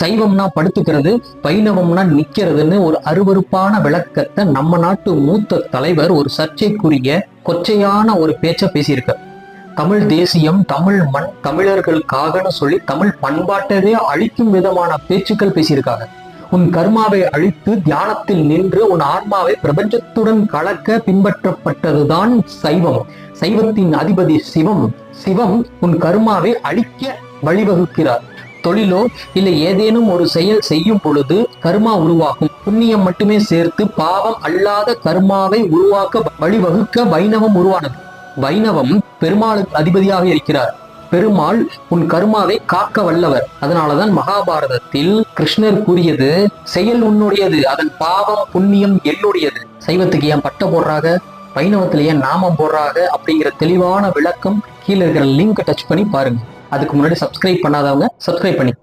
சைவம்னா படுத்துக்கிறது வைணவம்னா நிக்கிறதுன்னு ஒரு அருவருப்பான விளக்கத்தை நம்ம நாட்டு மூத்த தலைவர் ஒரு சர்ச்சைக்குரிய கொச்சையான ஒரு பேச்ச பேசியிருக்கார். தமிழ் தேசியம் தமிழ் மண் தமிழர்களுக்காகன்னு சொல்லி தமிழ் பண்பாட்டவே அழிக்கும் விதமான பேச்சுக்கள் பேசியிருக்காங்க. உன் கர்மாவை அழித்து தியானத்தில் நின்று உன் ஆன்மாவை பிரபஞ்சத்துடன் கலக்க பின்பற்றப்பட்டதுதான் சைவம். சைவத்தின் அதிபதி சிவம். சிவம் உன் கர்மாவை அழிக்க வழிவகுக்கிறார். தொழிலோ இல்லை ஏதேனும் ஒரு செயல் செய்யும் பொழுது கர்மா உருவாகும். புண்ணியம் மட்டுமே சேர்த்து பாவம் அல்லாத கர்மாவை உருவாக்க வழிவகுக்க வைணவம் உருவானது. வைணவம் பெருமாளுக்கு அதிபதியாக இருக்கிறார். பெருமாள் உன் கர்மாவை காக்க வல்லவர். அதனாலதான் மகாபாரதத்தில் கிருஷ்ணர் கூறியது செயல் உன்னுடையது அதன் பாவம் புண்ணியம் என்னுடையது. சைவத்துக்கு ஏன் பட்டை போடுறாங்க? வைணவத்துல ஏன் நாமம் போடுறாங்க? அப்படிங்கிற தெளிவான விளக்கம் கீழே இருக்கிற லிங்க் டச் பண்ணி பாருங்க. அதுக்கு முன்னாடி சப்ஸ்கிரைப் பண்ணாதவங்க சப்ஸ்கிரைப் பண்ணி